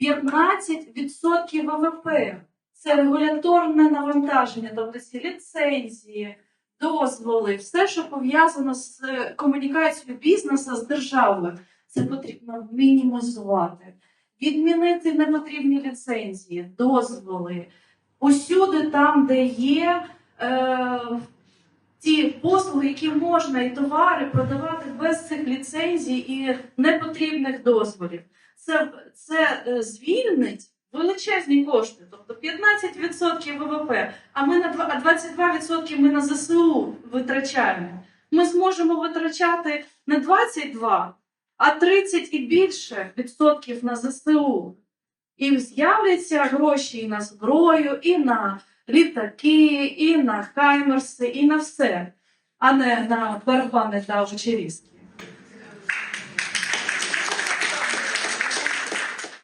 15% ВВП. Це регуляторне навантаження, тобто ці ліцензії, дозволи, все, що пов'язано з комунікацією бізнесу з державою. Це потрібно мінімізувати, відмінити непотрібні ліцензії, дозволи. Усюди там, де є е, ті послуги, які можна і товари продавати без цих ліцензій і непотрібних дозволів. Це, це е, звільнить величезні кошти, тобто 15% ВВП, а ми на два- а 22% ми на ЗСУ витрачаємо. Ми зможемо витрачати не 22, а 30 і більше відсотків на ЗСУ. І з'являться гроші і на зброю, і на літаки, і на хаймерси, і на все, а не на барабани та вечерізки.